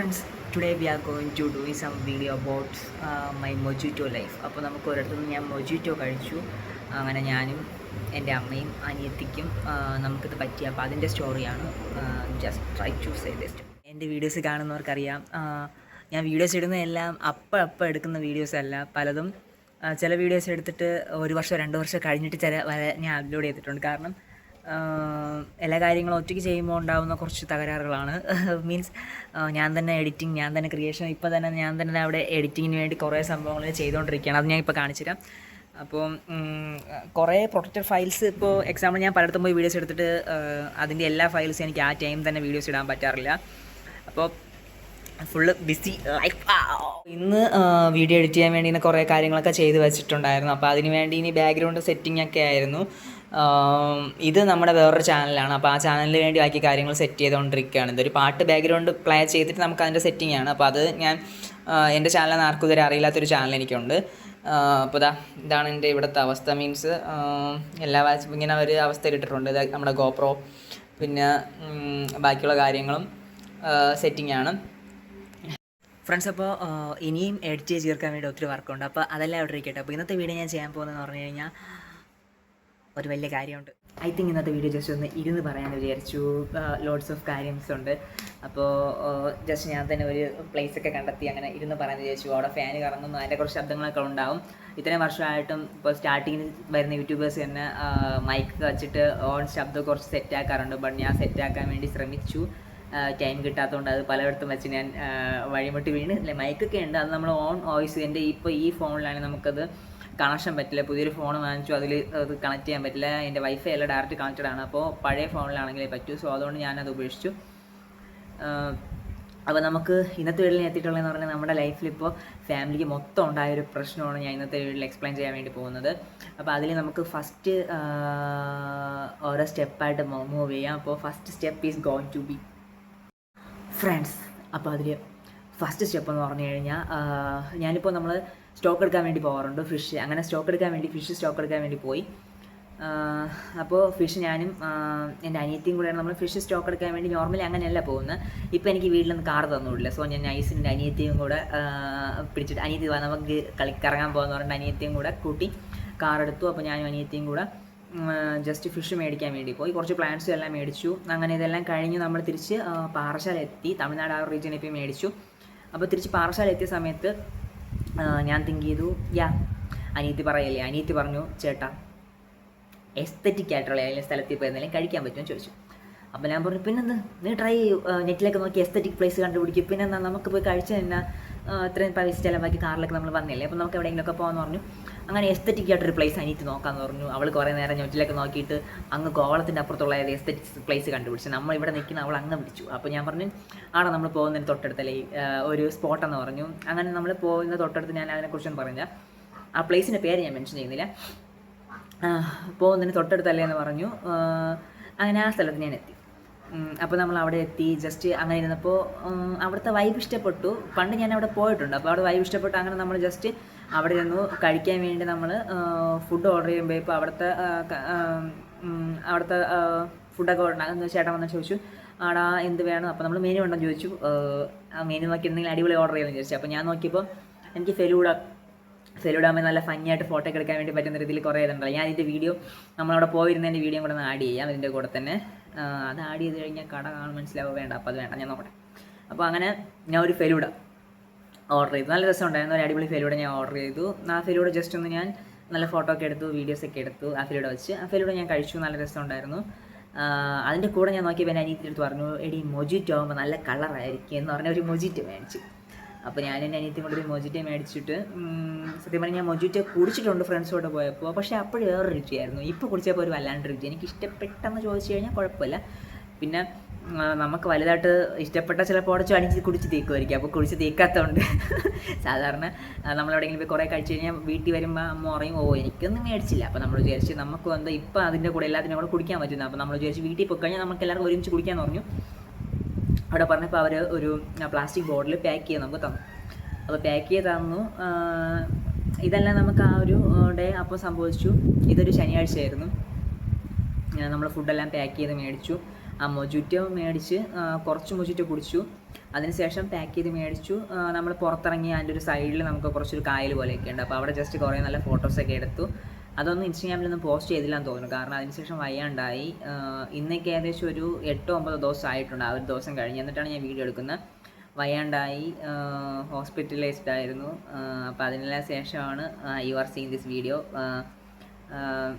Friends today we are going to do some video about my mojito life അപ്പോൾ നമുക്ക് ഓരോരുത്തരും ഞാൻ mojito കഴിച്ചു. അങ്ങനെ ഞാനും എന്റെ അമ്മയും അനിയത്തിക്കും നമുക്കിത് പറ്റി. അപ്പോൾ അതിന്റെ സ്റ്റോറിയാണ് ജസ്റ്റ് ട്രൈ ചൂസ് ചെയ്ത് ബെസ്റ്റ് എന്റെ വീഡിയോസ് കാണുന്നവർക്കറിയാം ഞാൻ വീഡിയോസ് ഇടുന്നതെല്ലാം അപ്പം അപ്പം എടുക്കുന്ന വീഡിയോസ് അല്ല. പലതും ചില വീഡിയോസ് എടുത്തിട്ട് ഒരു വർഷം രണ്ട് വർഷം കഴിഞ്ഞിട്ട് ചില ഞാൻ അപ്ലോഡ് ചെയ്തിട്ടുണ്ട്. കാരണം എല്ലാ കാര്യങ്ങളും ഒറ്റയ്ക്ക് ചെയ്യുമ്പോൾ ഉണ്ടാകുന്ന കുറച്ച് തകരാറുകളാണ്. മീൻസ് ഞാൻ തന്നെ എഡിറ്റിംഗ് ഞാൻ തന്നെ ക്രിയേഷൻ ഇപ്പോൾ തന്നെ ഞാൻ തന്നെ അവിടെ എഡിറ്റിങ്ങിന് വേണ്ടി കുറേ സംഭവങ്ങൾ ചെയ്തുകൊണ്ടിരിക്കുകയാണ്. അത് ഞാൻ ഇപ്പോൾ കാണിച്ചു തരാം. അപ്പോൾ കുറേ പ്രൊട്ടക്റ്റഡ് ഫയൽസ് ഇപ്പോൾ എക്സാമ്പിൾ ഞാൻ പലയിടത്തും പോയി വീഡിയോസ് എടുത്തിട്ട് അതിന്റെ എല്ലാ ഫയൽസും എനിക്ക് ആ ടൈം തന്നെ വീഡിയോസ് ഇടാൻ പറ്റാറില്ല. അപ്പോൾ ഫുള്ള് ബിസി ലൈഫ് ഇന്ന് വീഡിയോ എഡിറ്റ് ചെയ്യാൻ വേണ്ടി കുറേ കാര്യങ്ങളൊക്കെ ചെയ്ത് വെച്ചിട്ടുണ്ടായിരുന്നു. അപ്പോൾ അതിന് വേണ്ടി ഇനി ബാക്ക്ഗ്രൗണ്ട് സെറ്റിംഗ് ഒക്കെ ആയിരുന്നു. ഇത് നമ്മുടെ വേറൊരു ചാനലാണ് അപ്പോൾ ആ ചാനലിന് വേണ്ടി ബാക്കി കാര്യങ്ങൾ സെറ്റ് ചെയ്തുകൊണ്ടിരിക്കുകയാണ് ഇതൊരു പാട്ട് ബാക്ക്ഗ്രൗണ്ട് പ്ലേ ചെയ്തിട്ട് നമുക്ക് അതിന്റെ സെറ്റിംഗ് ആണ്. അപ്പോൾ അത് ഞാൻ എന്റെ ചാനലിൽ ആർക്കും ഇതുവരെ അറിയില്ലാത്തൊരു ചാനൽ എനിക്കുണ്ട്. അപ്പോൾ ഇതാ ഇതാണ് എന്റെ ഇവിടുത്തെ അവസ്ഥ മീൻസ് എല്ലാ വാച്ച് ഇങ്ങനെ ഒരു അവസ്ഥ ഇട്ടിട്ടുണ്ട്. ഇത് നമ്മുടെ ഗോപ്രോ പിന്നെ ബാക്കിയുള്ള കാര്യങ്ങളും സെറ്റിംഗ് ആണ്. ഫ്രണ്ട്സ് അപ്പോൾ ഇനിയും എഡിറ്റ് ചെയ്ത് ചേർക്കാൻ വേണ്ടി ഒത്തിരി വർക്കുണ്ട് അപ്പോൾ അതെല്ലാം അവിടെ ഇരിക്കട്ടെ. അപ്പോൾ ഇന്നത്തെ വീഡിയോ ഞാൻ ചെയ്യാൻ പോകുന്നതെന്ന് പറഞ്ഞു കഴിഞ്ഞാൽ ഒരു വലിയ കാര്യമുണ്ട്. ഐ തിങ്ക് ഇന്നത്തെ വീഡിയോ ജസ്റ്റ് ഒന്ന് ഇരുന്ന് പറയാൻ വിചാരിച്ചു. ലോഡ്സ് ഓഫ് കാര്യംസ് ഉണ്ട് അപ്പോൾ ജസ്റ്റ് ഞാൻ തന്നെ ഒരു പ്ലേസ് ഒക്കെ കണ്ടെത്തി അങ്ങനെ ഇരുന്ന് പറയാൻ വിചാരിച്ചു. അവിടെ ഫാൻ കറങ്ങുന്നു അതിന്റെ കുറച്ച് ശബ്ദങ്ങളൊക്കെ ഉണ്ടാവും. ഇത്രയും വർഷമായിട്ടും ഇപ്പോൾ സ്റ്റാർട്ടിങ്ങിൽ വരുന്ന യൂട്യൂബേഴ്സ് തന്നെ മൈക്ക് വച്ചിട്ട് ഓൺ ശബ്ദം കുറച്ച് സെറ്റാക്കാറുണ്ട് ബട്ട് ഞാൻ സെറ്റാക്കാൻ വേണ്ടി ശ്രമിച്ചു. ടൈം കിട്ടാത്തതുകൊണ്ട് അത് പലയിടത്തും വെച്ച് ഞാൻ വഴിമുട്ടി വീണ്. അല്ലെ മൈക്കൊക്കെ ഉണ്ട്. അത് നമ്മൾ ഓൺ വോയിസ് എന്റെ ഇപ്പോൾ ഈ ഫോണിലാണെങ്കിൽ നമുക്കത് കണക്ഷൻ പറ്റില്ല. പുതിയൊരു ഫോൺ വാങ്ങിച്ചു അതിൽ അത് കണക്ട് ചെയ്യാൻ പറ്റില്ല. എന്റെ വൈഫൈ എല്ലാം ഡയറക്റ്റ് കണക്റ്റഡ് ആണ്. അപ്പോൾ പഴയ ഫോണിലാണെങ്കിലേ പറ്റൂ. സോ അതുകൊണ്ട് ഞാനത് ഉപേക്ഷിച്ചു. അപ്പോൾ നമുക്ക് ഇന്നത്തെ വീട്ടിൽ എത്തിയിട്ടുള്ളതെന്ന് പറഞ്ഞാൽ നമ്മുടെ ലൈഫിൽ ഇപ്പോൾ ഫാമിലിക്ക് മൊത്തം ഉണ്ടായ ഒരു പ്രശ്നമാണ് ഞാൻ ഇന്നത്തെ വീട്ടിൽ എക്സ്പ്ലെയിൻ ചെയ്യാൻ വേണ്ടി പോകുന്നത്. അപ്പോൾ അതിൽ നമുക്ക് ഫസ്റ്റ് ഓരോ സ്റ്റെപ്പായിട്ട് മൂവ് ചെയ്യാം. അപ്പോൾ first step is going to be friends അപ്പോൾ അതിൽ ഫസ്റ്റ് സ്റ്റെപ്പ് എന്ന് പറഞ്ഞു കഴിഞ്ഞാൽ ഞാനിപ്പോൾ നമ്മൾ സ്റ്റോക്ക് എടുക്കാൻ വേണ്ടി പോകാറുണ്ട് ഫിഷ് അങ്ങനെ സ്റ്റോക്ക് എടുക്കാൻ വേണ്ടി ഫിഷ് സ്റ്റോക്ക് എടുക്കാൻ വേണ്ടി പോയി. അപ്പോൾ ഫിഷ് ഞാനും എന്റെ അനിയത്തിയും കൂടെയാണ് നമ്മൾ ഫിഷ് സ്റ്റോക്ക് എടുക്കാൻ വേണ്ടി നോർമലി അങ്ങനെയല്ല പോകുന്നത്. ഇപ്പോൾ എനിക്ക് വീട്ടിൽ നിന്ന് കാർ തന്നുള്ളൂ സോ ഞാൻ നൈസിന്റെ അനിയത്തിയും കൂടെ പിടിച്ചിട്ട് അനിയത്തി നമുക്ക് കളി കറങ്ങാൻ പോകാന്ന് പറഞ്ഞിട്ട് അനിയത്തിയും കൂടെ കൂട്ടി കാർ എടുത്തു. അപ്പോൾ ഞാനും അനിയത്തിയും കൂടെ ജസ്റ്റ് ഫിഷ് മേടിക്കാൻ വേണ്ടി പോയി. കുറച്ച് പ്ലാന്റ്സും എല്ലാം മേടിച്ചു. അങ്ങനെ ഇതെല്ലാം കഴിഞ്ഞ് നമ്മൾ തിരിച്ച് പാറശാല എത്തി തമിഴ്നാട് ആ റീജിയനിൽ പോയി മേടിച്ചു. അപ്പോൾ തിരിച്ച് പാറശാല എത്തിയ സമയത്ത് ഞാൻ തിങ്ക് ചെയ്തു യാ അനിയത്തി പറയല്ലേ? അനിയത്തി പറഞ്ഞു ചേട്ടാ എസ്തറ്റിക് ആയിട്ടുള്ള ഏതെങ്കിലും സ്ഥലത്തിൽ പോയി എന്തെങ്കിലും കഴിക്കാൻ പറ്റുമെന്ന് ചോദിച്ചു. അപ്പോൾ ഞാൻ പറഞ്ഞു പിന്നെന്ത്? നീ ട്രൈ നെറ്റിലൊക്കെ നോക്കി എസ്തറ്റിക് പ്ലേസ് കണ്ടുപിടിക്കും. പിന്നെന്താ? നമുക്ക് പോയി കഴിച്ചു തന്നെ ഇത്രയും പൈസ ചിലവാക്കി കാറിലൊക്കെ നമ്മൾ വന്നില്ലേ? അപ്പോൾ നമുക്ക് എവിടെയെങ്കിലുമൊക്കെ പോകാമെന്ന് പറഞ്ഞു. അങ്ങനെ എസ്തറ്റിക് ആയിട്ടൊരു പ്ലേസ് അനിയിട്ട് നോക്കാമെന്ന് പറഞ്ഞു. അവൾ കുറേ നേരം ഞൊറ്റിലൊക്കെ നോക്കിയിട്ട് അങ്ങ് കോവളത്തിന്റെ അപ്പുറത്തുള്ള ഏത് എസ്തറ്റിക് പ്ലേസ് കണ്ടുപിടിച്ചു. നമ്മൾ ഇവിടെ നിൽക്കുന്ന അവൾ അങ്ങ് പിടിച്ചു അപ്പോൾ ഞാൻ പറഞ്ഞു ആടാ നമ്മൾ പോകുന്നതിന് തൊട്ടടുത്തല്ലേ? ഒരു സ്പോട്ടെന്ന് പറഞ്ഞു. അങ്ങനെ നമ്മൾ പോകുന്ന തൊട്ടടുത്ത് ഞാൻ അതിനെക്കുറിച്ചൊന്നും പറഞ്ഞില്ല. ആ പ്ലേസിന്റെ പേര് ഞാൻ മെൻഷൻ ചെയ്യുന്നില്ല. പോകുന്നതിന് തൊട്ടടുത്തല്ലേ എന്ന് പറഞ്ഞു. അങ്ങനെ ആ സ്ഥലത്ത് ഞാൻ എത്തി. അപ്പോൾ നമ്മൾ അവിടെ എത്തി ജസ്റ്റ് അങ്ങനെ ഇരുന്നപ്പോൾ അവിടുത്തെ വൈബ് ഇഷ്ടപ്പെട്ടു. പണ്ട് ഞാൻ അവിടെ പോയിട്ടുണ്ട്. അപ്പോൾ അവിടെ വൈബ് ഇഷ്ടപ്പെട്ടു. അങ്ങനെ നമ്മൾ ജസ്റ്റ് അവിടെ ഇരുന്നു. കഴിക്കാൻ വേണ്ടി നമ്മൾ ഫുഡ് ഓർഡർ ചെയ്യുമ്പോൾ ഇപ്പോൾ അവിടുത്തെ അവിടുത്തെ ഫുഡൊക്കെ ഉണ്ടാകുന്ന ചേട്ടൻ വന്ന് ചോദിച്ചു ആടാ എന്ത് വേണം? അപ്പോൾ നമ്മൾ മെനു ഉണ്ടെന്ന് ചോദിച്ചു. ആ, മെനു നോക്കി എന്തെങ്കിലും അടിപൊളി ഓർഡർ ചെയ്യാമെന്ന് ചോദിച്ചു. അപ്പോൾ ഞാൻ നോക്കിയപ്പോൾ എനിക്ക് ഫെലൂഡ ഫെലൂഡാകുമ്പോൾ നല്ല ഫണ്ണിയായിട്ട് ഫോട്ടോ ഒക്കെ എടുക്കാൻ വേണ്ടി പറ്റുന്ന രീതിയിൽ കുറേ ഇതുണ്ടല്ലോ. ഞാൻ ഇതിന്റെ വീഡിയോ നമ്മളവിടെ പോയിരുന്നതിന്റെ വീഡിയോ കൂടെ ഒന്ന് ആഡ് ചെയ്യാം ഇതിന്റെ കൂടെ തന്നെ. അത് ആഡ് ചെയ്ത് കഴിഞ്ഞാൽ കട കാണാൻ മനസ്സിലാവുക വേണ്ട അപ്പോൾ അത് വേണ്ട ഞാൻ നോക്കട്ടെ. അപ്പോൾ അങ്ങനെ ഞാൻ ഒരു ഫെലൂഡ ഓർഡർ ചെയ്തു. നല്ല രസമുണ്ടായിരുന്നു ഒരു അടിപൊളി ഫെലൂഡ ഞാൻ ഓർഡർ ചെയ്തു. ആ ഫെലൂഡ ജസ്റ്റ് ഒന്ന് ഞാൻ നല്ല ഫോട്ടോ ഒക്കെ എടുത്തു വീഡിയോസ് ഒക്കെ എടുത്തു ആ ഫെലൂഡ വെച്ച്. ആ ഫെലൂഡ ഞാൻ കഴിച്ചു നല്ല രസമുണ്ടായിരുന്നു. അതിന്റെ കൂടെ ഞാൻ നോക്കിയപ്പോൾ എന്റെ അനിയത്തിന്റെ അടുത്ത് പറഞ്ഞു എടി മൊജിറ്റോ ആകുമ്പോൾ നല്ല കളറായിരിക്കും എന്ന് പറഞ്ഞ ഒരു മൊജിറ്റോ മേടിച്ചു. അപ്പോൾ ഞാൻ എന്റെ അനിയത്തിയും കൊണ്ടൊരു മൊജിറ്റ മേടിച്ചിട്ട് സത്യം പറഞ്ഞാൽ ഞാൻ മൊജിറ്റോ കുടിച്ചിട്ടുണ്ട് ഫ്രണ്ട്സോട് പോയപ്പോൾ പക്ഷേ അപ്പോൾ വേറെ രുചിയായിരുന്നു ഇപ്പോൾ കുടിച്ചപ്പോൾ ഒരു വല്ലാണ്ട് രുചി. എനിക്ക് ഇഷ്ടപ്പെട്ടെന്ന് ചോദിച്ചു കഴിഞ്ഞാൽ കുഴപ്പമില്ല. പിന്നെ നമുക്ക് വലുതായിട്ട് ഇഷ്ടപ്പെട്ട ചിലപ്പോൾ ഉടച്ചു അടിച്ച് കുടിച്ച് തീക്കുമായിരിക്കും. അപ്പോൾ കുടിച്ച് തീക്കാത്തതുകൊണ്ട്. സാധാരണ നമ്മളെവിടെയെങ്കിലും പോയി കുറേ കഴിച്ച് കഴിഞ്ഞാൽ വീട്ടിൽ വരുമ്പോൾ അമ്മ പറയും ഓ എനിക്കൊന്നും മേടിച്ചില്ല. അപ്പോൾ നമ്മൾ വിചാരിച്ച് നമുക്ക് എന്താ ഇപ്പോൾ അതിന്റെ കൂടെ എല്ലാത്തിനും കൂടെ കുടിക്കാൻ പറ്റുന്നത് അപ്പോൾ നമ്മൾ വിചാരിച്ച് വീട്ടിൽ പോയി കഴിഞ്ഞാൽ നമുക്ക് എല്ലാവർക്കും ഒരുമിച്ച് കുടിക്കാൻ പറഞ്ഞു. അവിടെ പറഞ്ഞപ്പോൾ അവർ ഒരു പ്ലാസ്റ്റിക് ബോട്ടിൽ പാക്ക് ചെയ്ത് നമുക്ക് തന്നു. അപ്പോൾ പാക്ക് ചെയ്ത് തന്നു. ഇതെല്ലാം നമുക്ക് ആ ഒരു ഡേ അപ്പോൾ സംഭവിച്ചു. ഇതൊരു ശനിയാഴ്ചയായിരുന്നു. നമ്മൾ ഫുഡെല്ലാം പാക്ക് ചെയ്ത് മേടിച്ചു. ആ മൊജുറ്റോ മേടിച്ച് കുറച്ച് മൊജുറ്റോ കുടിച്ചു. അതിനുശേഷം പാക്ക് ചെയ്ത് മേടിച്ചു. നമ്മൾ പുറത്തിറങ്ങി അതിന്റെ ഒരു സൈഡിൽ നമുക്ക് കുറച്ചൊരു കായൽ പോലെയൊക്കെ ഉണ്ട്. അപ്പോൾ അവിടെ ജസ്റ്റ് കുറേ നല്ല ഫോട്ടോസൊക്കെ എടുത്തു. അതൊന്നും ഇൻസ്റ്റാഗ്രാമിലൊന്നും പോസ്റ്റ് ചെയ്തില്ലാന്ന് തോന്നുന്നു. കാരണം അതിനുശേഷം വയ്യാണ്ടായി. ഇന്നേക്ക് ഏകദേശം ഒരു എട്ടോ ഒമ്പതോ ദിവസം ആയിട്ടുണ്ട്. ആ ഒരു ദിവസം കഴിഞ്ഞ് എന്നിട്ടാണ് ഞാൻ വീഡിയോ എടുക്കുന്നത്. വയ്യാണ്ടായി ഹോസ്പിറ്റലൈസ്ഡ് ആയിരുന്നു. അപ്പോൾ അതിനെല്ലാം ശേഷമാണ് you are seen this video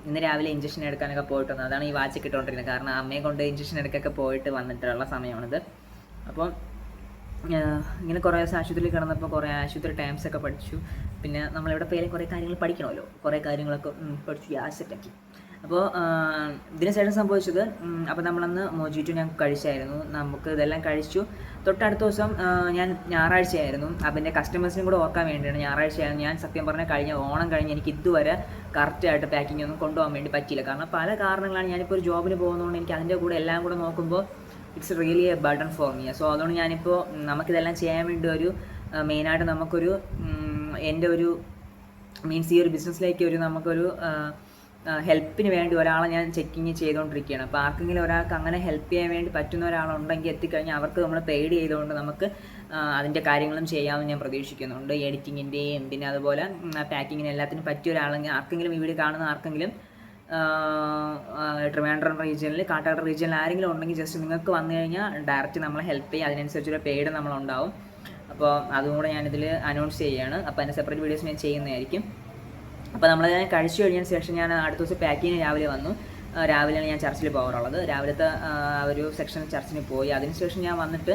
ഇന്ന് രാവിലെ ഇഞ്ചക്ഷൻ എടുക്കാനൊക്കെ പോയിട്ട് വന്നത് അതാണ് ഈ വാച്ച് കിട്ടുകൊണ്ടിരിക്കുന്നത് കാരണം അമ്മയെ കൊണ്ട് ഇഞ്ചക്ഷൻ എടുക്കൊക്കെ പോയിട്ട് വന്നിട്ടുള്ള സമയമാണിത്. അപ്പോൾ ആഹ് ഇങ്ങനെ കുറേ ദിവസം ആശുപത്രിയിൽ കിടന്നപ്പോൾ കുറേ ആശുപത്രി ടൈംസ് ഒക്കെ പഠിച്ചു. പിന്നെ നമ്മളിവിടെ പേരെ കുറേ കാര്യങ്ങൾ പഠിക്കണമല്ലോ. കുറേ കാര്യങ്ങളൊക്കെ പഠിച്ചു. യാ സെറ്റാക്കി അപ്പോൾ ഇതിന് ശേഷം സംഭവിച്ചത് അപ്പോൾ നമ്മളന്ന് മോജിറ്റു ഞാൻ കഴിച്ചായിരുന്നു. നമുക്ക് ഇതെല്ലാം കഴിച്ചു. തൊട്ടടുത്ത ദിവസം ഞാൻ ഞായറാഴ്ചയായിരുന്നു. അപ്പം എന്റെ കസ്റ്റമേഴ്സിനും കൂടെ ഓർക്കാൻ വേണ്ടിയാണ് ഞായറാഴ്ചയായിരുന്നു. ഞാൻ സത്യം പറഞ്ഞാൽ കഴിഞ്ഞ ഓണം കഴിഞ്ഞ് എനിക്ക് ഇതുവരെ കറക്റ്റായിട്ട് പാക്കിംഗ് ഒന്നും കൊണ്ടുപോകാൻ വേണ്ടി പറ്റിയില്ല. കാരണം പല കാരണങ്ങളാണ് ഞാനിപ്പോൾ ഒരു ജോബിന് പോകുന്നതുകൊണ്ട് എനിക്ക് അതിന്റെ കൂടെ എല്ലാം കൂടെ നോക്കുമ്പോൾ it's really a burden for me so അതുകൊണ്ട് ഞാനിപ്പോൾ നമുക്കിതെല്ലാം ചെയ്യാൻ വേണ്ടി ഒരു മെയിനായിട്ട് നമുക്കൊരു എന്റെ ഒരു മീൻസ് ഈ ഒരു ബിസിനസ്സിലേക്ക് ഒരു നമുക്കൊരു ഹെൽപ്പിന് വേണ്ടി ഒരാളെ ഞാൻ ചെക്കിങ് ചെയ്തുകൊണ്ടിരിക്കുകയാണ് അപ്പോൾ ആർക്കെങ്കിലും ഒരാൾക്ക് അങ്ങനെ ഹെൽപ്പ് ചെയ്യാൻ വേണ്ടി പറ്റുന്ന ഒരാളുണ്ടെങ്കിൽ എത്തിക്കഴിഞ്ഞാൽ അവർക്ക് നമ്മൾ പെയ്ഡ് ചെയ്തുകൊണ്ട് നമുക്ക് അതിന്റെ കാര്യങ്ങളും ചെയ്യാമെന്ന് ഞാൻ പ്രതീക്ഷിക്കുന്നുണ്ട്. എഡിറ്റിങ്ങിന്റെയും പിന്നെ അതുപോലെ പാക്കിങ്ങിന് എല്ലാത്തിനും പറ്റിയ ഒരാളെങ്കിൽ ആർക്കെങ്കിലും വീഡിയോ കാണുന്ന ആർക്കെങ്കിലും ട്രിവാൻഡ്രം റീജിയനിൽ കാട്ടാട് റീജിയനിൽ ആരെങ്കിലും ഉണ്ടെങ്കിൽ ജസ്റ്റ് നിങ്ങൾക്ക് വന്നു കഴിഞ്ഞാൽ ഡയറക്റ്റ് നമ്മളെ ഹെൽപ്പ് ചെയ്യും അതിനനുസരിച്ചൊരു പേയ്ഡ് നമ്മളുണ്ടാവും. അപ്പോൾ അതും കൂടെ ഞാനിതിൽ അനൗൺസ് ചെയ്യുകയാണ് അപ്പോൾ അതിന്റെ സെപ്പറേറ്റ് വീഡിയോസ് ഞാൻ ചെയ്യുന്നതായിരിക്കും. അപ്പോൾ നമ്മൾ ഞാൻ കഴിച്ചു കഴിഞ്ഞതിന് ശേഷം ഞാൻ അടുത്ത ദിവസം പാക്കിങ്ങിന് രാവിലെ വന്നു. രാവിലെയാണ് ഞാൻ ചർച്ചിൽ പോകാറുള്ളത്. രാവിലത്തെ ഒരു സെക്ഷൻ ചർച്ചിന് പോയി. അതിനുശേഷം ഞാൻ വന്നിട്ട്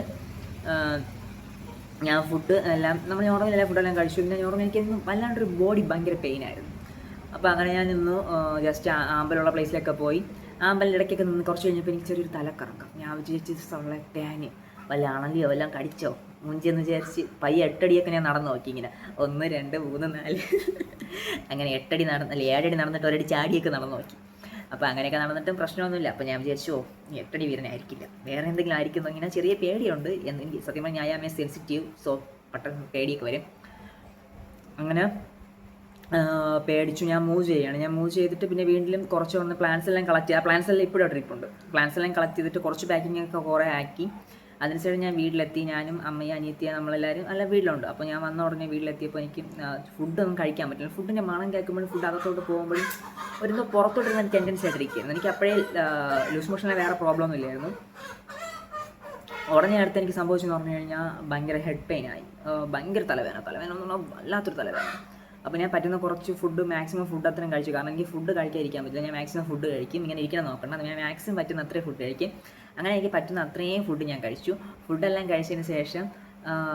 ഞാൻ ഫുഡ് എല്ലാം നമ്മൾ നോർമൽ എല്ലാ ഫുഡെല്ലാം കഴിച്ചു. പിന്നെ നോർമൽ എനിക്ക് വല്ലാണ്ടൊരു ബോഡി ഭയങ്കര പെയിൻ ആയിരുന്നു. അപ്പോൾ അങ്ങനെ ഞാൻ ഇന്ന് ജസ്റ്റ് ആമ്പലുള്ള പ്ലേസിലൊക്കെ പോയി. ആമ്പലിന്റെ ഇടയ്ക്കൊക്കെ നിന്ന് കുറച്ച് കഴിഞ്ഞപ്പോൾ എനിക്ക് ചെറിയൊരു തലക്കറക്കം. ഞാൻ വിചാരിച്ച് സൊള്ളട്ടാന് വല്ല അണലിയോ വല്ലതും കടിച്ചോ? മുഞ്ചെന്ന് വിചാരിച്ച് പയ്യ എട്ടടിയൊക്കെ ഞാൻ നടന്നു നോക്കി ഇങ്ങനെ. ഒന്ന് രണ്ട് മൂന്ന് നാല്. അങ്ങനെ എട്ടടി നടന്ന് അല്ലെ ഏഴടി നടന്നിട്ട് ഒരടി ചാടിയൊക്കെ നടന്നു നോക്കി. അപ്പോൾ അങ്ങനെയൊക്കെ നടന്നിട്ടും പ്രശ്നമൊന്നുമില്ല. അപ്പോൾ ഞാൻ വിചാരിച്ചു ഓ എട്ടടി വീരനായിരിക്കില്ല വേറെ എന്തെങ്കിലും ആയിരിക്കുന്നു? ഇങ്ങനെ ചെറിയ പേടിയുണ്ട്. എന്ന് എനിക്ക് സത്യം പറഞ്ഞാൽ ഞാൻ സെൻസിറ്റീവ് സോ പെട്ടെന്ന് പേടിയൊക്കെ വരും. അങ്ങനെ പേടിച്ചു. ഞാൻ മൂവ് ചെയ്യാണ്. ഞാൻ മൂവ് ചെയ്തിട്ട് പിന്നെ വീണ്ടും കുറച്ച് വന്ന് പ്ലാൻസ് എല്ലാം കളക്ട് ചെയ്യുക പ്ലാൻസ് എല്ലാം ഇപ്പോഴും ട്രിപ്പുണ്ട് പ്ലാൻസ് എല്ലാം കളക്ട് ചെയ്തിട്ട് കുറച്ച് പാക്കിംഗ് ഒക്കെ കുറേ ആക്കി. അതിനുശേഷം ഞാൻ വീട്ടിലെത്തി. ഞാനും അമ്മയും അനിയത്തിയ നമ്മളെല്ലാവരും അല്ല വീട്ടിലുണ്ട്. അപ്പോൾ ഞാൻ വന്ന ഉടനെ വീട്ടിലെത്തിയപ്പോൾ എനിക്ക് ഫുഡൊന്നും കഴിക്കാൻ പറ്റില്ല. ഫുഡിന്റെ മണം കേൾക്കുമ്പോഴും ഫുഡ് അകത്തോട്ട് പോകുമ്പോഴും ഒരു പുറത്തോട്ട് ഞാൻ ടെൻഡൻസി ആയിട്ടിരിക്കുകയായിരുന്നു എനിക്ക് അപ്പോഴേ ലൂസ് മോഷനിലെ വേറെ പ്രോബ്ലം ഒന്നും ഇല്ലായിരുന്നു. ഉടനെ അടുത്ത് എനിക്ക് സംഭവിച്ചെന്ന് പറഞ്ഞു കഴിഞ്ഞാൽ ഭയങ്കര ഹെഡ് പെയിൻ ആയി. ഭയങ്കര തലവേദന. തലവേദന പറഞ്ഞാൽ വല്ലാത്തൊരു തലവേദന. അപ്പോൾ ഞാൻ പറ്റുന്ന കുറച്ച് ഫുഡ് മാക്സിമം ഫുഡ് അത്രയും കഴിച്ചു. കാരണം എനിക്ക് ഫുഡ് കഴിക്കാതിരിക്കാൻ പറ്റില്ല. ഞാൻ മാക്സിമം ഫുഡ് കഴിക്കും. ഇങ്ങനെ ഇരിക്കാൻ നോക്കണം ഞാൻ മാക്സിമം പറ്റുന്ന അത്രയും ഫുഡ് കഴിക്കും. അങ്ങനെ എനിക്ക് പറ്റുന്ന അത്രയും ഫുഡ് ഞാൻ കഴിച്ചു. ഫുഡെല്ലാം കഴിച്ചതിന് ശേഷം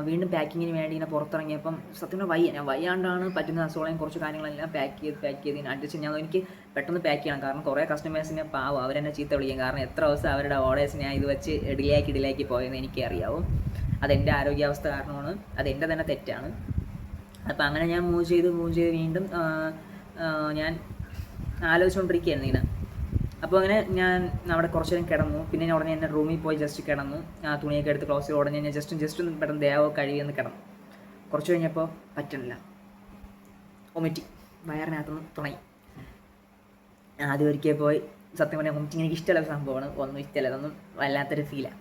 വീണ്ടും പാക്കിങ്ങിന് വേണ്ടി ഇങ്ങനെ പുറത്തിറങ്ങിയപ്പം സത്യം വയ്യ. ഞാൻ വയ്യാണ്ടാണ് പറ്റുന്ന അസുഖം കുറച്ച് കാര്യങ്ങളെല്ലാം പാക്ക് ചെയ്ത് പാക്ക് ചെയ്ത് അഡ്ജസ്റ്റ് ഞാൻ എനിക്ക് പെട്ടെന്ന് പാക്ക് ചെയ്യണം. കാരണം കുറേ കസ്റ്റമേഴ്സിനെ പാവം. അവരെന്നെ ചീത്ത വിളിക്കും. കാരണം എത്ര ദിവസം അവരുടെ ഓർഡേഴ്സ് ഞാൻ ഇത് വെച്ച് ഡിലേയാക്കി ഡിലേയാക്കി പോയെന്ന് എനിക്ക് അറിയാവും അതെന്റെ ആരോഗ്യാവസ്ഥ കാരണമാണ്. അതെന്റെ തന്നെ തെറ്റാണ്. അപ്പോൾ അങ്ങനെ ഞാൻ മൂവ് ചെയ്ത് മൂവ് ചെയ്ത് വീണ്ടും ഞാൻ ആലോചിച്ചുകൊണ്ടിരിക്കുകയായിരുന്നു ഇങ്ങനെ. അപ്പോൾ അങ്ങനെ ഞാൻ അവിടെ കുറച്ച് നേരം കിടന്നു. പിന്നെ ഞാൻ ഉടനെ എന്റെ റൂമിൽ പോയി ജസ്റ്റ് കിടന്നു. ആ തുണിയൊക്കെ എടുത്ത് ക്ലോസ് ചെയ്ത് ഉടനെ ഞാൻ ജസ്റ്റ് ജസ്റ്റ് ഒന്ന് പെട്ടെന്ന് ദേഹമൊക്കെ എന്ന് കിടന്നു. കുറച്ച് കഴിഞ്ഞപ്പോൾ പറ്റണില്ല. ഒമിറ്റി വയറിനകത്തുനിന്ന് തുണയി ആദ്യം ഒരിക്കൽ പോയി സത്യം പറഞ്ഞാൽ വോമിറ്റിംഗ് എനിക്ക് ഇഷ്ടമുള്ള സംഭവമാണ്. ഒന്നും ഇഷ്ടമല്ല. അതൊന്നും വല്ലാത്തൊരു ഫീലാണ്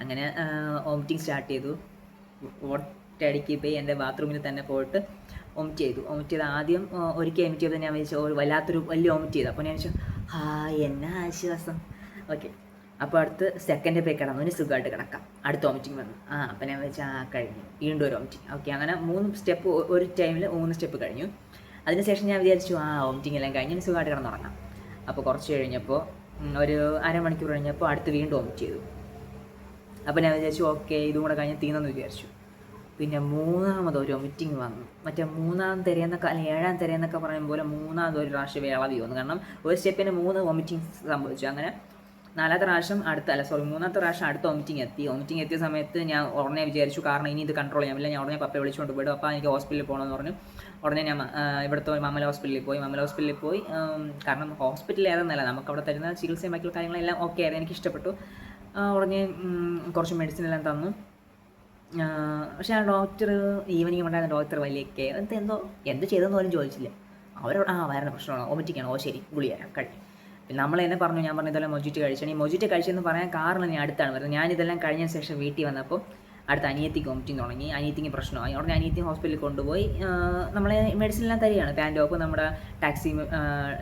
അങ്ങനെ വോമിറ്റിംഗ് സ്റ്റാർട്ട് ചെയ്തു. ഒറ്റയടിക്ക് പോയി എന്റെ ബാത്റൂമിൽ തന്നെ പോയിട്ട് ഓമിറ്റ് ചെയ്തു. ഓമിറ്റ് ചെയ്ത് ആദ്യം ഒരു ഒരിക്കൽ വോമിറ്റ് ചെയ്ത് ഞാൻ ഒരു വല്ലാത്തൊരു വലിയ ഓമിറ്റ് ചെയ്തു. അപ്പോൾ ഞാൻ വിചാരിച്ചു ആ എന്നാ ആശ്വാസം? ഓക്കെ. അപ്പോൾ അടുത്ത് സെക്കൻഡ് പേ കിടന്നു. ഇനി സുഖമായിട്ട് കിടക്കാം. അടുത്ത വോമിറ്റിംഗ് വന്നു. ആ അപ്പം ഞാൻ വെച്ചാൽ ആ കഴിഞ്ഞു. വീണ്ടും ഒരു വോമിറ്റിംഗ്. ഓക്കെ അങ്ങനെ മൂന്ന് സ്റ്റെപ്പ് ഒരു ടൈമിൽ മൂന്ന് സ്റ്റെപ്പ് കഴിഞ്ഞു. അതിനുശേഷം ഞാൻ വിചാരിച്ചു ആ വോമിറ്റിംഗ് എല്ലാം കഴിഞ്ഞ്. ഇനി സുഖമായിട്ട് കിടന്നുറങ്ങാം. അപ്പോൾ കുറച്ച് കഴിഞ്ഞപ്പോൾ ഒരു അരമണിക്കൂർ കഴിഞ്ഞപ്പോൾ അടുത്ത് വീണ്ടും ഓമിറ്റ് ചെയ്തു. അപ്പോൾ ഞാൻ വിചാരിച്ചു ഓക്കെ ഇതും കൂടെ കഴിഞ്ഞ് തീർന്നെന്ന് വിചാരിച്ചു. പിന്നെ മൂന്നാമത് ഒരു മീറ്റിംഗ് വന്നു. മറ്റേ മൂന്നാം തിരയെന്നൊക്കെ അല്ലെങ്കിൽ ഏഴാം തിരയെന്നൊക്കെ പറയുന്ന പോലെ മൂന്നാമത് ഒരു പ്രാവശ്യം വേളവി വന്നു. കാരണം ഒരു സ്റ്റെപ്പിന് മൂന്ന് വോമിറ്റിംഗ് സംഭവിച്ചു. അങ്ങനെ നാലാമത്തെ പ്രാവശ്യം അടുത്ത അല്ല സോറി മൂന്നാമത്തെ പ്രാവശ്യം അടുത്ത വോമിറ്റിംഗ് എത്തി. വോമിറ്റിംഗ് എത്തിയ സമയത്ത് ഞാൻ ഉടനെ വിചാരിച്ചു കാരണം ഇനി ഇത് കൺട്രോൾ ചെയ്യാൻ ഞാൻ ഉടനെ പപ്പയെ വിളിച്ചുകൊണ്ട് പോയിട്ട് അപ്പോൾ എനിക്ക് ഹോസ്പിറ്റലിൽ പോകണമെന്ന് പറഞ്ഞു. ഉടനെ ഞാൻ ഇവിടുത്തെ മമ്മൽ ഹോസ്പിറ്റലിൽ പോയി. മമ്മൽ ഹോസ്പിറ്റലിൽ പോയി. കാരണം ഹോസ്പിറ്റലിൽ ഏതെന്നല്ല നമുക്ക് അവിടെ തരുന്ന ചികിത്സയും ബാക്കിയുള്ള കാര്യങ്ങളെല്ലാം ഓക്കെ ആയിരുന്നു. എനിക്ക് ഇഷ്ടപ്പെട്ടു. ഉടനെ കുറച്ച് മെഡിസിൻ എല്ലാം തന്നു. പക്ഷേ ആ ഡോക്ടർ ഈവനിങ് ഉണ്ടായിരുന്ന ഡോക്ടർ വലിയ കെയർ എന്ത് എന്തോ എന്ത് ചെയ്തെന്ന് പോലും ചോദിച്ചില്ല. അവരോട് ആ വയറിന് പ്രശ്നമാണ്. വോമിറ്റിക്കാണോ ഓ ശരി. ഗുളി തരാം. കഴി. പിന്നെ നമ്മൾ എന്നെ പറഞ്ഞു ഞാൻ പറഞ്ഞു ഇതെല്ലാം മൊജിറ്റ് കഴിച്ചാണ് ഈ മൊജിറ്റ് കഴിച്ചെന്ന് പറയാൻ കാരണം ഞാൻ അടുത്താണ് വരുന്നത്. ഞാൻ ഇതെല്ലാം കഴിഞ്ഞ ശേഷം വീട്ടിൽ വന്നപ്പോൾ അടുത്ത അനിയത്തിക്ക് വോമിറ്റിംഗ് തുടങ്ങി. അനിയത്തിക്ക് പ്രശ്നമായി. ഉടനെ അനിയത്തി ഹോസ്പിറ്റലിൽ കൊണ്ടുപോയി. നമ്മളെ മെഡിസിൻ എല്ലാം തരികയാണ്. പാന്റോപ്പ് നമ്മുടെ ടാക്സി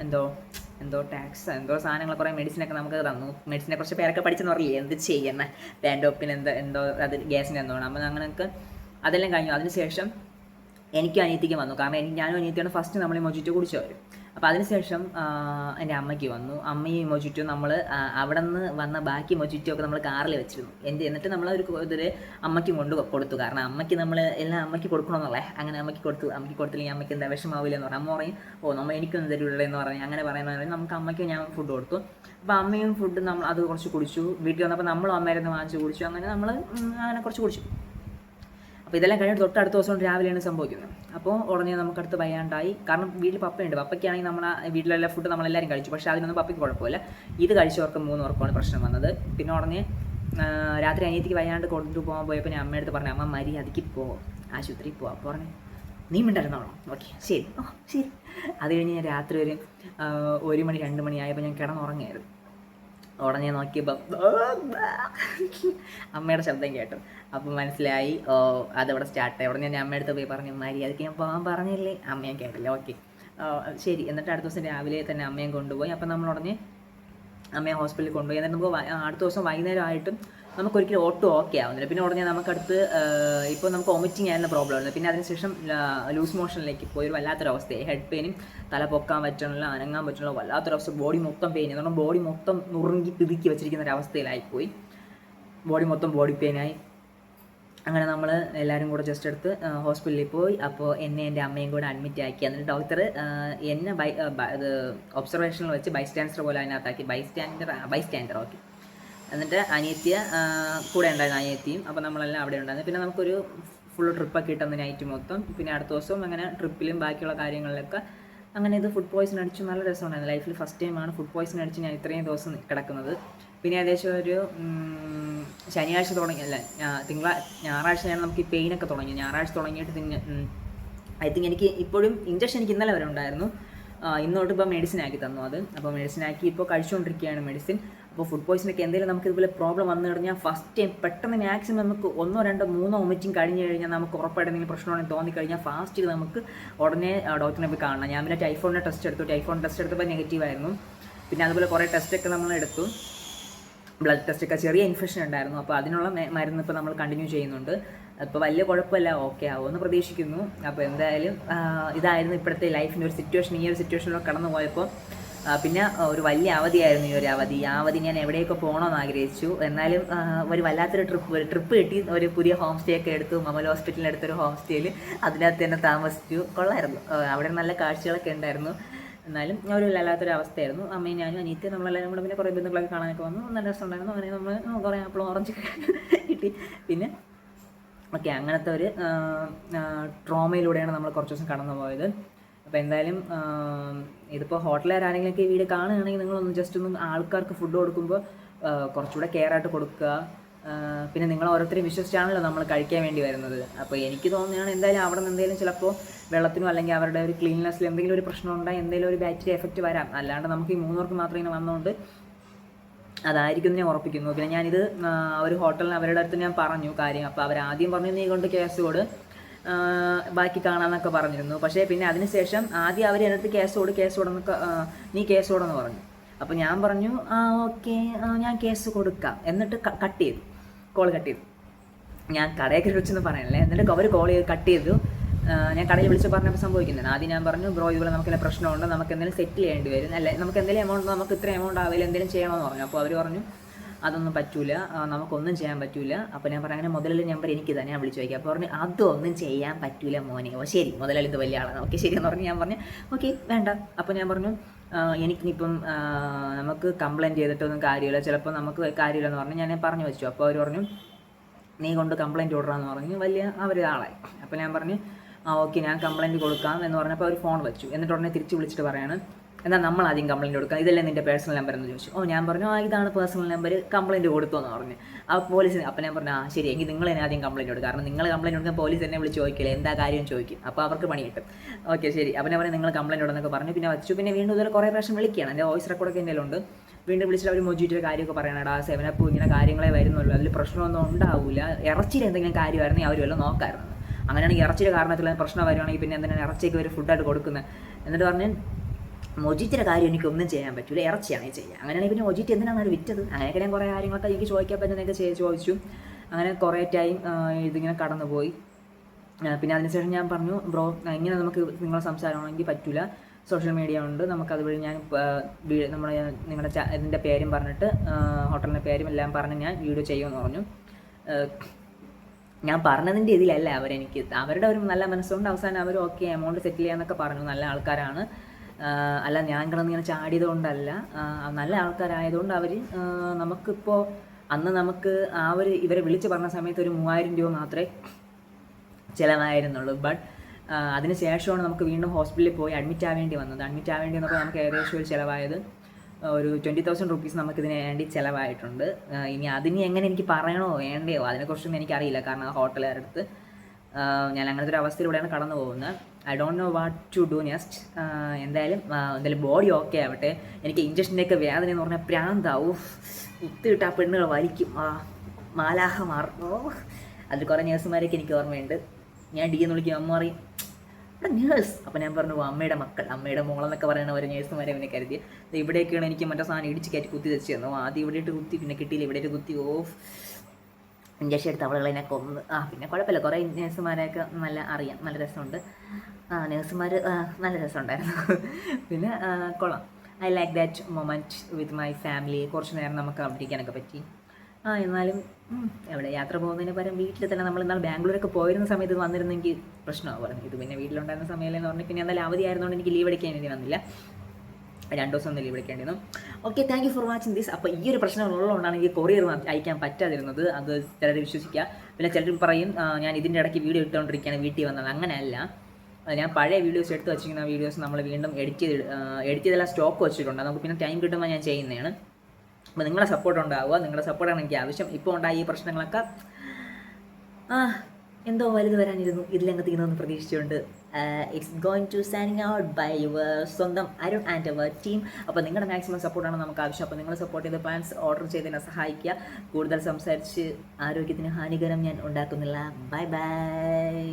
എന്തോ എന്തോ ടാക്സ് എന്തോ സാധനങ്ങൾ കുറേ മെഡിസിനൊക്കെ നമുക്ക് തന്നു. മെഡിസിനെ കുറച്ച് പേരൊക്കെ പഠിച്ചെന്ന് പറയില്ലേ എന്ത് ചെയ്യുന്ന ലാൻഡോപ്പിന് എന്തോ എന്തോ അത് ഗ്യാസിന് എന്തോ അപ്പോൾ അങ്ങനെയൊക്കെ അതെല്ലാം കഴിഞ്ഞു. അതിനുശേഷം എനിക്കും അനിയത്തിക്ക് വന്നു. കാരണം എനിക്ക് ഞാനും അനിയത്തിയാണ് ഫസ്റ്റ് നമ്മൾ മൊജിറ്റ് കുടിച്ചവർ അപ്പോൾ അതിനുശേഷം എന്റെ അമ്മയ്ക്ക് വന്നു. അമ്മയും മൊജിറ്റോ നമ്മൾ അവിടെ നിന്ന് വന്ന ബാക്കി മൊജിറ്റോ ഒക്കെ നമ്മൾ കാറിൽ വെച്ചിരുന്നു. എന്റെ എന്നിട്ട് നമ്മൾ ഒരു ഇതിൽ അമ്മയ്ക്കും കൊണ്ട് കൊടുത്തു. കാരണം അമ്മയ്ക്ക് നമ്മൾ എല്ലാം അമ്മയ്ക്ക് കൊടുക്കണമെന്നുള്ളേ അങ്ങനെ അമ്മയ്ക്ക് കൊടുത്തു. അമ്മയ്ക്ക് കൊടുത്തില്ലെങ്കിൽ അമ്മയ്ക്ക് എന്താ വിഷമാവില്ല എന്ന് പറഞ്ഞു. അമ്മ പറയും ഓ നമ്മൾ എനിക്കൊന്നും തരുള്ളൂ എന്ന് പറഞ്ഞു. അങ്ങനെ പറയുന്ന നമുക്ക് അമ്മയ്ക്ക് ഞാൻ ഫുഡ് കൊടുത്തു. അപ്പോൾ അമ്മയും ഫുഡ് നമ്മൾ അത് കുറച്ച് കുടിച്ചു. വീട്ടിൽ വന്നപ്പോൾ നമ്മളും അമ്മയായിരുന്നു വാങ്ങിച്ച് കുടിച്ചു. അങ്ങനെ നമ്മൾ അങ്ങനെ കുറച്ച് കുടിച്ചു. അപ്പോൾ ഇതെല്ലാം കഴിഞ്ഞിട്ട് തൊട്ടടുത്ത ദിവസം രാവിലെയാണ് സംഭവിക്കുന്നത്. അപ്പോൾ ഉടനെ നമുക്ക് അടുത്ത് വയ്യാണ്ടായി. കാരണം വീട്ടിൽ പപ്പയുണ്ട്. പപ്പയ്ക്കാണെങ്കിൽ നമ്മൾ വീട്ടിലെല്ലാം ഫുഡ് നമ്മളെല്ലാവരും കഴിച്ചു. പക്ഷേ അതിനൊന്നും പപ്പയ്ക്ക് കുഴപ്പമില്ല. ഇത് കഴിച്ചവർക്ക് മൂന്ന് പേർക്കുമാണ് പ്രശ്നം വന്നത്. പിന്നെ ഉടനെ രാത്രി അനിയത്തിക്ക് വയ്യാണ്ട് കൊണ്ടുപോകാൻ പോയപ്പോൾ ഞാൻ അമ്മയടുത്ത് അടുത്ത് പറഞ്ഞു അമ്മ മര്യാദയ്ക്ക് പോകും ആശുപത്രിയിൽ പോവാം. അപ്പോൾ പറഞ്ഞു നീ മിണ്ടായിരുന്നോളാം ഓക്കെ ശരി. ഓ ശരി. അത് കഴിഞ്ഞ് ഞാൻ രാത്രി ഒരു ഒരു മണി രണ്ട് മണി ആയപ്പോൾ ഞാൻ കിടന്നുറങ്ങിയായിരുന്നു ഉടനെ നോക്കിയപ്പോൾ അമ്മയുടെ ശബ്ദം കേട്ടു. അപ്പം മനസ്സിലായി ഓ അതവിടെ സ്റ്റാർട്ടായി ഉടനെ ഞാൻ അമ്മയുടെ അടുത്ത് പോയി പറഞ്ഞു മര്യാദയ്ക്ക് ഞാൻ പോകാൻ പറഞ്ഞില്ലേ? അമ്മയും കേട്ടില്ല ഓക്കെ ശരി എന്നിട്ട് അടുത്ത ദിവസം രാവിലെ തന്നെ അമ്മയും കൊണ്ടുപോയി. അപ്പം നമ്മൾ ഉടനെ അമ്മയെ ഹോസ്പിറ്റലിൽ കൊണ്ടുപോയി. എന്നിട്ട് നമുക്ക് അടുത്ത ദിവസം വൈകുന്നേരം ആയിട്ടും നമുക്ക് ഓട്ടോ ഓക്കെ ആവുന്നില്ല. പിന്നെ ഉടനെ നമുക്കടുത്ത് ഇപ്പോൾ നമുക്ക് വൊമിറ്റിംഗ് ആയിരുന്ന പ്രോബ്ലം ഉണ്ട് പിന്നെ അതിനുശേഷം ലൂസ് മോഷനിലേക്ക് പോയി ഒരു വല്ലാത്തൊരവസ്ഥയായി. ഹെഡ് പെയിനും തല പൊക്കാൻ പറ്റണില്ല അനങ്ങാൻ പറ്റണില്ല വല്ലാത്തൊരവസ്ഥ. ബോഡി മൊത്തം പെയിൻ കാരണം ബോഡി മൊത്തം നുറുങ്ങി പിതുക്കി വെച്ചിരിക്കുന്ന ഒരു അവസ്ഥയിലായിപ്പോയി ബോഡി മൊത്തം ബോഡി പെയിനായി അങ്ങനെ നമ്മൾ എല്ലാവരും കൂടെ ജസ്റ്റ് എടുത്ത് ഹോസ്പിറ്റലിൽ പോയി. അപ്പോൾ എന്നെ എന്റെ അമ്മയും കൂടെ അഡ്മിറ്റ് ആക്കി. എന്നിട്ട് ഡോക്ടർ എന്നെ ബൈ ഇത് ഒബ്സർവേഷനിൽ വെച്ച് ബൈ സ്റ്റാൻഡർ പോലെ അതിനകത്താക്കി. Bystander bystander okay എന്നിട്ട് അനിയത്തിയ കൂടെ ഉണ്ടായിരുന്നു അനിയത്തിയും. അപ്പോൾ നമ്മളെല്ലാം അവിടെ ഉണ്ടായിരുന്നു. പിന്നെ നമുക്കൊരു ഫുൾ ട്രിപ്പൊക്കെ ഇട്ടെന്ന് നൈറ്റ് മൊത്തം. പിന്നെ അടുത്ത ദിവസവും അങ്ങനെ ട്രിപ്പിലും ബാക്കിയുള്ള കാര്യങ്ങളിലൊക്കെ അങ്ങനെ ഇത് ഫുഡ് പോയ്സൺ അടിച്ചു. നല്ല രസമുണ്ടായിരുന്നു. ലൈഫിൽ ഫസ്റ്റ് ടൈമാണ് ഫുഡ് പോയ്സൺ അടിച്ച് ഞാൻ ഇത്രയും ദിവസം കിടക്കുന്നത്. പിന്നെ ഏകദേശം ഒരു ശനിയാഴ്ച തുടങ്ങി അല്ല തിങ്കളാ ഞായറാഴ്ചയാണ് നമുക്ക് ഈ പെയിനൊക്കെ തുടങ്ങി. ഞായറാഴ്ച തുടങ്ങിയിട്ട് തിങ്ക ഐ തിങ്ക് എനിക്ക് ഇപ്പോഴും ഇഞ്ചക്ഷൻ എനിക്ക് ഇന്നലെ വരെ ഉണ്ടായിരുന്നു. ഇന്നോട്ട് ഇപ്പോൾ മെഡിസിൻ ആക്കി തന്നു അത്. അപ്പോൾ മെഡിസിൻ ആക്കി ഇപ്പോൾ കഴിച്ചുകൊണ്ടിരിക്കുകയാണ് മെഡിസിൻ അപ്പോൾ ഫുഡ് പോയ്സണൊക്കെ എന്തെങ്കിലും നമുക്ക് ഇതുപോലെ പ്രോബ്ലം വന്നു കഴിഞ്ഞാൽ ഫസ്റ്റ് ടൈം പെട്ടെന്ന് മാക്സിമം നമുക്ക് ഒന്നോ രണ്ടോ മൂന്നോ വൊമിറ്റിംഗ് കഴിഞ്ഞ് കഴിഞ്ഞാൽ നമുക്ക് ഉറപ്പായിട്ട് എന്തെങ്കിലും പ്രശ്നമാണെന്ന് തോന്നിക്കഴിഞ്ഞാൽ ഫാസ്റ്റ് നമുക്ക് ഉടനെ ഡോക്ടറിനെ പോയി കാണണം. ഞാൻ പിന്നെ ടൈഫോണിന്റെ ടെസ്റ്റ് എടുത്തു. ടൈഫോയിഡ് ടെസ്റ്റ് എടുത്തപ്പോൾ നെഗറ്റീവ് ആയിരുന്നു. പിന്നെ അതുപോലെ കുറേ ടെസ്റ്റൊക്കെ നമ്മൾ എടുത്തു. ബ്ലഡ് ടെസ്റ്റൊക്കെ ചെറിയ ഇൻഫെക്ഷൻ ഉണ്ടായിരുന്നു. അപ്പോൾ അതിനുള്ള മരുന്ന് ഇപ്പോൾ നമ്മൾ കണ്ടിന്യൂ ചെയ്യുന്നുണ്ട്. അപ്പോൾ വലിയ കുഴപ്പമില്ല. ഓക്കെ ആവുമെന്ന് പ്രതീക്ഷിക്കുന്നു. അപ്പോൾ എന്തായാലും ഇതായിരുന്നു ഇപ്പോഴത്തെ ലൈഫിന്റെ ഒരു സിറ്റുവേഷൻ ഈ ഒരു സിറ്റുവേഷനിലൂടെ കടന്നു പോയപ്പോൾ പിന്നെ ഒരു വലിയ അവധിയായിരുന്നു ഈ ഒരു അവധി. ഈ അവധി ഞാൻ എവിടെയൊക്കെ പോകണമെന്ന് ആഗ്രഹിച്ചു. എന്നാലും ഒരു വല്ലാത്തൊരു ട്രിപ്പ് ഒരു ട്രിപ്പ് കിട്ടി. ഒരു പുതിയ ഹോം സ്റ്റേ ഒക്കെ എടുത്തു. മമൽ ഹോസ്പിറ്റലിന്റെ അടുത്തൊരു ഹോം സ്റ്റേയിൽ അതിനകത്ത് തന്നെ താമസിച്ചു. കൊള്ളായിരുന്നു. അവിടെ നല്ല കാഴ്ചകളൊക്കെ ഉണ്ടായിരുന്നു. എന്നാലും ഒരു വല്ലാത്തൊരു അവസ്ഥയായിരുന്നു. അമ്മയും ഞാനും അനിയത്തി നമ്മളെല്ലാവരും കൂടെ പിന്നെ കുറേ ബന്ധുക്കളൊക്കെ കാണാനൊക്കെ വന്നു. നല്ല രസമുണ്ടായിരുന്നു. അങ്ങനെ നമ്മൾ കുറേ ആപ്പിൾ ഓറഞ്ച് കിട്ടി. പിന്നെ ഓക്കെ അങ്ങനത്തെ ഒരു ട്രോമയിലൂടെയാണ് നമ്മൾ കുറച്ച് ദിവസം കടന്നു പോയത് അപ്പോൾ എന്തായാലും ഇതിപ്പോൾ ഹോട്ടലുകാരാരെങ്കിലുമൊക്കെ ഈ വീഡിയോ കാണുകയാണെങ്കിൽ നിങ്ങളൊന്ന് ജസ്റ്റ് ഒന്ന് ആൾക്കാർക്ക് ഫുഡ് കൊടുക്കുമ്പോൾ കുറച്ചുകൂടെ കെയർ ആയിട്ട് കൊടുക്കുക. പിന്നെ നിങ്ങൾ ഓരോരുത്തരെയും വിശ്വസിച്ചാണല്ലോ നമ്മൾ കഴിക്കാൻ വേണ്ടി വരുന്നത്. അപ്പോൾ എനിക്ക് തോന്നുകയാണ് എന്തായാലും അവിടെ നിന്ന് എന്തെങ്കിലും ചിലപ്പോൾ വെള്ളത്തിനോ അല്ലെങ്കിൽ അവരുടെ ഒരു ക്ലീൻനെസ്സിൽ എന്തെങ്കിലും ഒരു പ്രശ്നം ഉണ്ടായി എന്തെങ്കിലും ഒരു ബാക്ടീരിയ എഫക്റ്റ് വരാം. അല്ലാണ്ട് നമുക്ക് ഈ മൂന്നോർക്ക് മാത്രം ഇങ്ങനെ വന്നുകൊണ്ട് അതായിരിക്കും ഞാൻ ഉറപ്പിക്കുന്നു. പിന്നെ ഞാനിത് ഒരു ഹോട്ടലിന് അവരുടെ അടുത്ത് ഞാൻ പറഞ്ഞു കാര്യം. അപ്പോൾ അവർ ആദ്യം പറഞ്ഞു നീ കൊണ്ട് കേസ് കൊടു. ബാക്കി കാണാമെന്നൊക്കെ പറഞ്ഞിരുന്നു. പക്ഷേ പിന്നെ അതിനുശേഷം ആദ്യം അവർ എന്റെ അടുത്ത് കേസ് കൊടു കേസ് കൊടുന്നൊക്കെ നീ കേസ് കൊടുന്ന് പറഞ്ഞു. അപ്പോൾ ഞാൻ പറഞ്ഞു ആ ഓക്കെ ഞാൻ കേസ് കൊടുക്കാം. എന്നിട്ട് കട്ട് ചെയ്തു. കോൾ കട്ട് ചെയ്തു. ഞാൻ കടയൊക്കെ കയറി വെച്ചെന്ന് പറയണല്ലേ? എന്നിട്ട് അവർ കോൾ ചെയ്ത് കട്ട് ചെയ്തു. ഞാൻ കടയിൽ വിളിച്ച് പറഞ്ഞപ്പോൾ സംഭവിക്കുന്നത് ആദ്യം ഞാൻ പറഞ്ഞു ബ്രോ ഇതുപോലെ നമുക്ക് എന്തെങ്കിലും പ്രശ്നമുണ്ട്? നമുക്ക് എന്തെങ്കിലും സെറ്റിൽ ചെയ്യേണ്ടി വരും. അല്ലേ? നമുക്ക് എന്തെങ്കിലും എമൗണ്ട് നമുക്ക് ഇത്ര എമൗണ്ട് ആവില്ല എന്തെങ്കിലും ചെയ്യണമെന്ന് പറഞ്ഞു. അപ്പോൾ അവർ പറഞ്ഞു അതൊന്നും പറ്റൂല. നമുക്കൊന്നും ചെയ്യാൻ പറ്റൂല. അപ്പോൾ ഞാൻ അങ്ങനെ മുതലാളി നമ്പർ എനിക്ക് തന്നെ ഞാൻ വിളിച്ചു വയ്ക്കാം. അപ്പോൾ പറഞ്ഞു അതൊന്നും ചെയ്യാൻ പറ്റൂല മോനെ. ഓ ശരി മുതലാളി ഇത് വലിയ ആളാണ്. ഓക്കെ ശരി എന്ന് പറഞ്ഞ് ഞാൻ പറഞ്ഞു ഓക്കെ വേണ്ട. അപ്പോൾ ഞാൻ പറഞ്ഞു എനിക്ക് എനിക്കിനിപ്പം നമുക്ക് കംപ്ലയിന്റ് ചെയ്തിട്ടൊന്നും കാര്യമില്ല. ചിലപ്പോൾ നമുക്ക് കാര്യമില്ലെന്ന് പറഞ്ഞു ഞാൻ പറഞ്ഞു വെച്ചു. അപ്പോൾ അവർ പറഞ്ഞു നീ കൊണ്ട് കംപ്ലയിന്റ് കൊടുക്കാമെന്ന് പറഞ്ഞു വലിയ അവർ ആളായി. അപ്പോൾ ഞാൻ പറഞ്ഞു ആ ഓക്കെ ഞാൻ കംപ്ലയിന്റ് കൊടുക്കാം എന്ന് പറഞ്ഞപ്പോൾ അവർ ഫോൺ വെച്ചു. എന്നിട്ട് ഉടനെ തിരിച്ച് വിളിച്ചിട്ട് പറയാണ് എന്നാൽ നമ്മൾ ആദ്യം കംപ്ലയിന്റ് കൊടുക്കുക? ഇതല്ലേ നിന്റെ പേഴ്സണൽ നമ്പർ എന്ന് ചോദിച്ചു. ഓ ഞാൻ പറഞ്ഞു ആ ഇതാണ് പേഴ്സണൽ നമ്പർ കംപ്ലയിന്റ് കൊടുത്തു എന്ന് പറഞ്ഞു. ആ പോലീസ് അപ്പം ഞാൻ പറഞ്ഞു ആ ശരി എങ്കിൽ നിങ്ങൾ തന്നെ ആദ്യം കംപ്ലയിന്റ് കൊടുക്കുക. കാരണം നിങ്ങൾ കംപ്ലയിന്റ് കൊടുക്കാൻ പോലീസ് എന്നെ വിളിച്ച് ചോദിക്കില്ല? എന്താ കാര്യം ചോദിക്കും. അപ്പോൾ അവർക്ക് പണി കിട്ടും. ഓക്കെ ശരി. അപ്പം ഞാൻ പറഞ്ഞു നിങ്ങൾ കംപ്ലയിന്റ് കൊടുക്കുന്നൊക്കെ പറഞ്ഞു. പിന്നെ വച്ചു. പിന്നെ വീണ്ടും ഇതുപോലെ കുറേ പ്രാവശ്യം വിളിക്കുകയാണ്. എന്റെ വോയിസ് റെക്കോർഡൊക്കെ എന്റെ ഉണ്ട് വീണ്ടും വിളിച്ചിട്ട് അവർ മൊജിറ്റൊരു കാര്യമൊക്കെ പറയണടാ സെവനപ്പ് ഇങ്ങനെ കാര്യങ്ങളെ വരുന്നുള്ളൂ. അതിൽ പ്രശ്നമൊന്നും ഉണ്ടാവില്ല ഇറച്ചിയിൽ എന്തെങ്കിലും കാര്യമായിരുന്നെങ്കിൽ അവർ വല്ലതും നോക്കായിരുന്നു. അങ്ങനെയാണെങ്കിൽ ഇറച്ചിയുടെ കാരണത്തിൽ പ്രശ്നം വരുവാണെങ്കിൽ പിന്നെ എന്തിനാണ് ഇറച്ചിക്ക് ഒരു ഫുഡായിട്ട് കൊടുക്കുന്നത് എന്നിട്ട് പറഞ്ഞ് മൊജിറ്റിയുടെ കാര്യം എനിക്ക് ഒന്നും ചെയ്യാൻ പറ്റില്ല ഇറച്ചിയാണ് ചെയ്യുക. അങ്ങനെയാണെങ്കിൽ പിന്നെ മൊജിറ്റ് എന്തിനാണ് വിറ്റത്? അങ്ങനെയൊക്കെ ഞാൻ കുറേ കാര്യങ്ങളൊക്കെ എനിക്ക് ചോദിക്കാൻ പറ്റുന്നതൊക്കെ ചെയ്ത് ചോദിച്ചു. അങ്ങനെ കുറേ ടൈം ഇതിങ്ങനെ കടന്നുപോയി. പിന്നെ അതിനുശേഷം ഞാൻ പറഞ്ഞു ബ്രോ ഇങ്ങനെ നമുക്ക് നിങ്ങൾ സംസാരമാണെങ്കിൽ പറ്റില്ല സോഷ്യൽ മീഡിയ ഉണ്ട്. നമുക്ക് അതുവഴി ഞാൻ നമ്മുടെ നിങ്ങളുടെ ഇതിന്റെ പേരും പറഞ്ഞിട്ട് ഹോട്ടലിന്റെ പേരും എല്ലാം പറഞ്ഞ് ഞാൻ വീഡിയോ ചെയ്യുമെന്ന് പറഞ്ഞു. ഞാൻ പറഞ്ഞതിന്റെ ഇതിലല്ല അവരെനിക്ക്. അവരുടെ ഒരു നല്ല മനസ്സുകൊണ്ട് അവസാനം അവർ ഓക്കെ എമൗണ്ട് സെറ്റിൽ ചെയ്യാമെന്നൊക്കെ പറഞ്ഞു. നല്ല ആൾക്കാരാണ്. അല്ല ഞാൻ കിടന്ന് ഇങ്ങനെ ചാടിയത് കൊണ്ടല്ല ആ, നല്ല ആൾക്കാരായതുകൊണ്ട് അവർ നമുക്കിപ്പോൾ അന്ന് നമുക്ക് ആ ഒരു ഇവരെ വിളിച്ച് പറഞ്ഞ സമയത്ത് ഒരു മൂവായിരം രൂപ മാത്രമേ ചിലവായിരുന്നുള്ളൂ. ബട്ട് അതിന് ശേഷമാണ് നമുക്ക് വീണ്ടും ഹോസ്പിറ്റലിൽ പോയി അഡ്മിറ്റ് ആവേണ്ടി വന്നത്. അഡ്മിറ്റ് ആവേണ്ടി വന്നപ്പോൾ നമുക്ക് ഏകദേശം ഒരു ചിലവായത് ഒരു ട്വന്റി തൗസൻഡ് റുപ്പീസ് നമുക്ക് ഇതിന് വേണ്ടി ചിലവായിട്ടുണ്ട്. ഇനി അതിന് എങ്ങനെ എനിക്ക് പറയണോ വേണ്ടയോ അതിനെക്കുറിച്ചൊന്നും എനിക്കറിയില്ല. കാരണം ആ ഹോട്ടലുകാരുടെ അടുത്ത് ഞാൻ അങ്ങനത്തെ ഒരു അവസ്ഥയിലൂടെയാണ് കടന്നു പോകുന്നത് I don't know what to do next എന്തായാലും എന്തായാലും ബോഡി ഓക്കെ ആവട്ടെ. എനിക്ക് ഇഞ്ചക്ഷന്റെയൊക്കെ വേദന എന്ന് പറഞ്ഞാൽ പ്രാന്താവും കുത്തിയിട്ട് ആ പെണ്ണുകൾ വലിക്കും. ആ മാലാഹമാർ. ഓ അതിൽ കുറേ നേഴ്സുമാരൊക്കെ എനിക്ക് ഓർമ്മയുണ്ട്. ഞാൻ ഡി എന്ന് വിളിക്കും. അമ്മ പറയും അവിടെ നേഴ്സ് അപ്പം ഞാൻ പറഞ്ഞു "ഓ, അമ്മയുടെ മക്കൾ. അമ്മയുടെ മോളെന്നൊക്കെ പറയുന്ന ഒരു നേഴ്സുമാരെ അവനെ കരുതി. ഇവിടെയൊക്കെയാണ് എനിക്ക് മറ്റേ സാധനം ഇടിച്ച് കയറ്റി കുത്തി തെച്ചു തന്നു ആദ്യം ഇവിടെ ഇട്ട് കുത്തി പിന്നെ കിട്ടിയില്ല. ഇവിടെ ഇട്ട് കുത്തി ഓഫ് ഇഞ്ചക്ഷൻ എടുത്ത് അവളുകളെ എന്നെ കൊന്ന്. ആ പിന്നെ കുഴപ്പമില്ല. കുറേ നേഴ്സുമാരെയൊക്കെ നല്ല അറിയാം. നല്ല രസമുണ്ട്. ആ നേഴ്സുമാർ നല്ല രസമുണ്ടായിരുന്നു. പിന്നെ കൊള്ളാം. I like that moment with my family കുറച്ച് നേരം നമുക്ക് അവിടെ ഇരിക്കാനൊക്കെ പറ്റി. ആ എന്നാലും എവിടെ യാത്ര പോകുന്നതിന് പകരം വീട്ടിൽ തന്നെ നമ്മൾ എന്നാൽ ബാംഗ്ലൂരൊക്കെ പോയിരുന്ന സമയത്ത് വന്നിരുന്നെങ്കിൽ പറഞ്ഞു ഇത് പിന്നെ വീട്ടിലുണ്ടായിരുന്ന സമയമല്ലെന്ന് പറഞ്ഞാൽ പിന്നെ എന്തായാലും അവധി ആയിരുന്നുകൊണ്ട് എനിക്ക് ലീവ് എടുക്കാൻ വേണ്ടി വന്നില്ല. രണ്ട് ദിവസം ഒന്ന് leave എടുക്കേണ്ടിയിരുന്നു. Okay thank you for watching this അപ്പോൾ ഈ ഒരു പ്രശ്നം ഉള്ളതുകൊണ്ടാണ് എനിക്ക് കൊറിയർ അയക്കാൻ പറ്റാതിരുന്നത്. അത് ചിലർ വിശ്വസിക്കുക പിന്നെ ചിലർ പറയും ഞാൻ ഇതിന്റെ ഇടയ്ക്ക് വീഡിയോ ഇട്ടുകൊണ്ടിരിക്കുകയാണ് വീട്ടിൽ വന്നത്. അങ്ങനെയല്ല. ഞാൻ പഴയ വീഡിയോസ് എടുത്ത് വെച്ചിരിക്കുന്ന വീഡിയോസ് നമ്മൾ വീണ്ടും എഡിറ്റ് ചെയ്ത് എഡിറ്റ് ചെയ്തെല്ലാം സ്റ്റോക്ക് വെച്ചിട്ടുണ്ട്. നമുക്ക് പിന്നെ ടൈം കിട്ടുമ്പോൾ ഞാൻ ചെയ്യുന്നതാണ്. അപ്പോൾ നിങ്ങളുടെ സപ്പോർട്ട് ഉണ്ടാവുക. നിങ്ങളുടെ സപ്പോർട്ടാണ് എനിക്ക് ആവശ്യം. ഇപ്പോൾ ഉണ്ടായ ഈ പ്രശ്നങ്ങളൊക്കെ എന്തോ വലുത് വരാനിരുന്നു. ഇതിലെങ്ങെത്തിക്കുന്നതെന്ന് പ്രതീക്ഷിച്ചുകൊണ്ട് it's going to signing out by your സ്വന്തം അരുൺ ആൻഡ് അവർ ടീം അപ്പോൾ നിങ്ങളുടെ മാക്സിമം സപ്പോർട്ടാണ് നമുക്ക് ആവശ്യം. അപ്പോൾ നിങ്ങൾ സപ്പോർട്ട് ചെയ്ത് പ്ലാൻസ് ഓർഡർ ചെയ്തതിനെ സഹായിക്കുക. കൂടുതൽ സംസാരിച്ച് ആരോഗ്യത്തിന് ഹാനികരം ഞാൻ ഉണ്ടാക്കുന്നില്ല. Bye bye